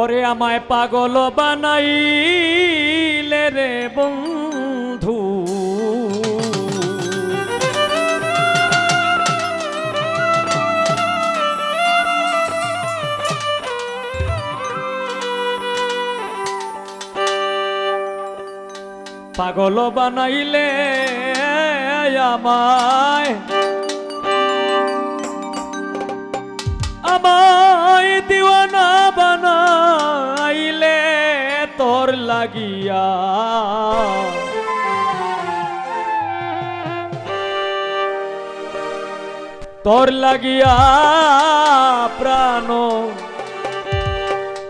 ওরে আমায় পাগল বানাইলে রে বন্ধু। পাগল বানাইলে আমায় আমায় তোর লাগিয়া। তোর লাগিয়া প্রাণ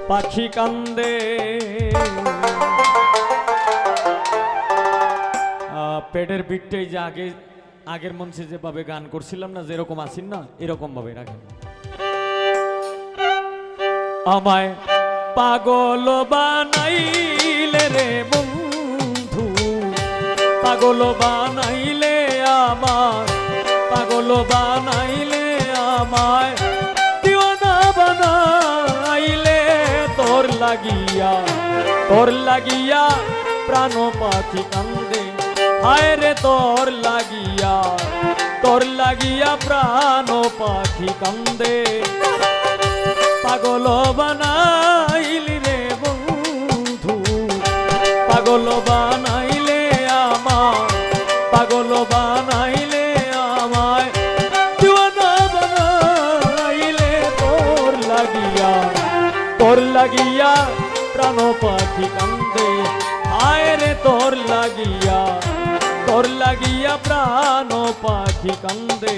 পাখি কান্দে। পেটের পিঠটাই যে আগে, আগের মঞ্চে যেভাবে গান করছিলাম না, যেরকম আসিন না এরকম ভাবে রাখেন। আমায় পাগল বানাইলে রে বন্ধু। পাগল বানাইলে আমার, পাগল বানাইলে আমায়। দিওয়ানা বানাইলে তোর লাগিয়া তোর লাগিয়া প্রাণ পাখি কান্দে। হায় রে তোর লাগিয়া তোর লাগিয়া প্রাণ পাখি কান্দে। পাগল বানাইলি রে বন্ধু। পাগল বানাইলে আমার পাগল বানাইলে আমায়। দিওয়ানা বানাইলে তোর লাগিয়া তোর লাগিয়া প্রাণ পাখি কান্দে। আয় রে তোর লাগিয়া তোর লাগিয়া প্রাণ পাখি কান্দে।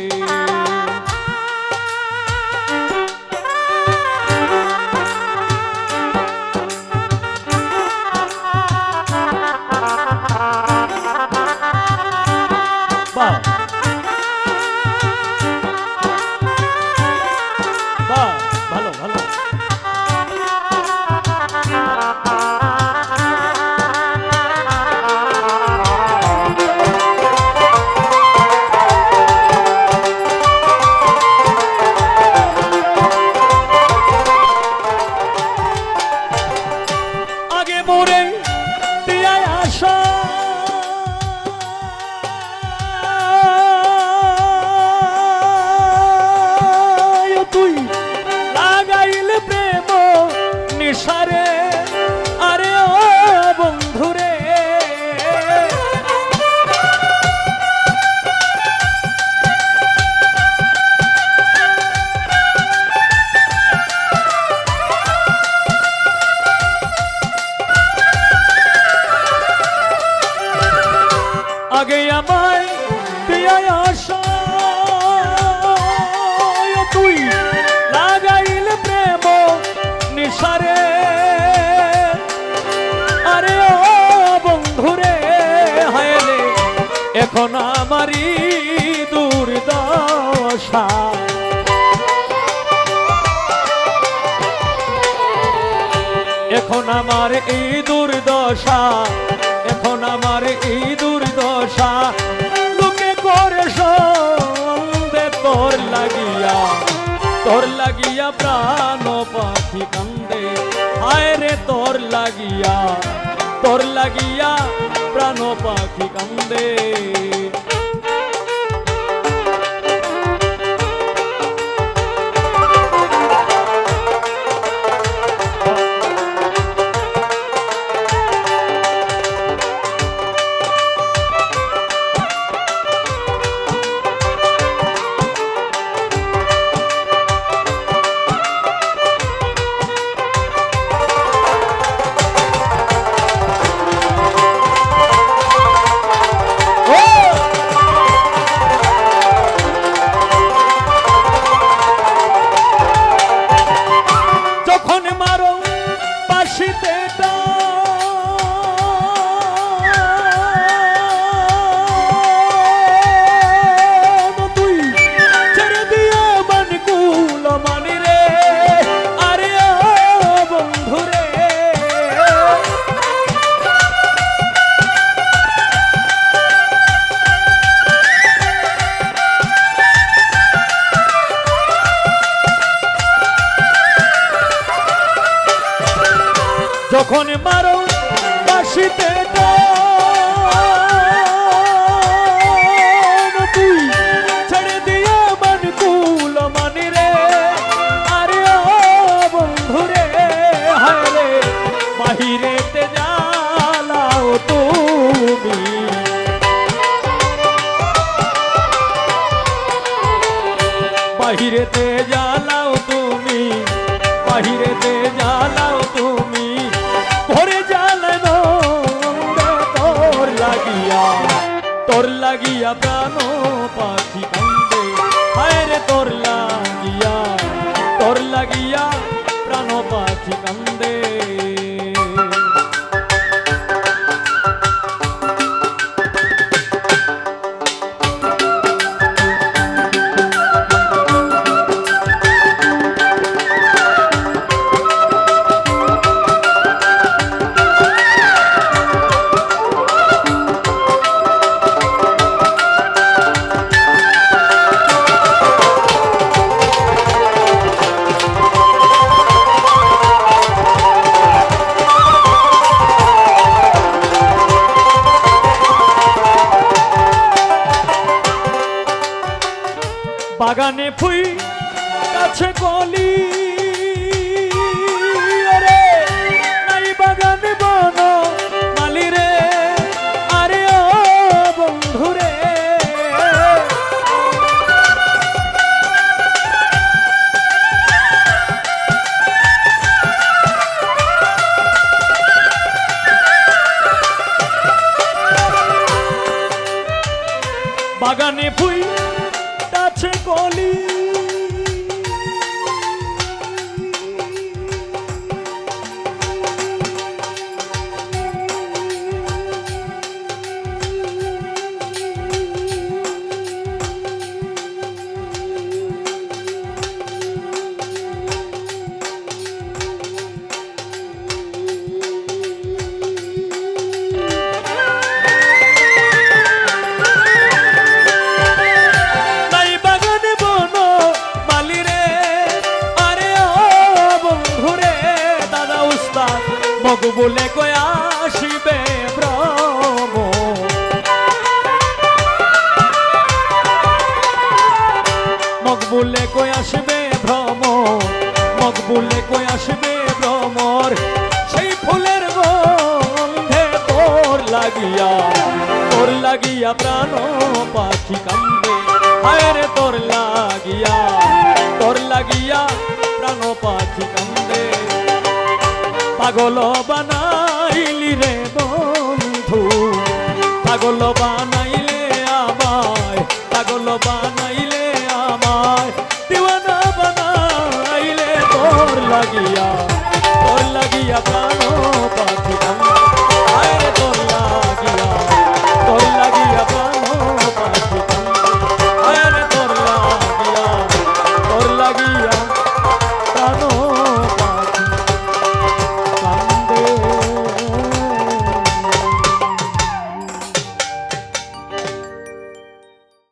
এখন আমারই দুর্দশা। এখন আমার এই দুর্দশা, এখন আমার এই দুর্দশা। লোকে করে সন্দে তোর লাগিয়া তোর লাগিয়া প্রাণ পাখি কান্দে। আয় রে, তোর লাগিয়া তোর লাগিয়া প্রাণ পাখি কান্দে। যখন মারো বাসিতে তুই ছেড়ে দিয়ে তুমি। বাহিরেতে জ্বালাও তুমি বাহিরেতে লাগিয়া প্রাণ বাগানে ফুই তোর লাগিয়া প্রাণ পাখি কান্দে। হায় রে, তোর লাগিয়া তোর লাগিয়া প্রাণ পাখি কান্দে। পাগল বানাইলি রে বন্ধু, পাগল বানাইলে আমায়, পাগল বানাইলে আমায়। দিওয়ানা বানাইলে তোর লাগিয়া তোর লাগিয়া প্রাণ পাখি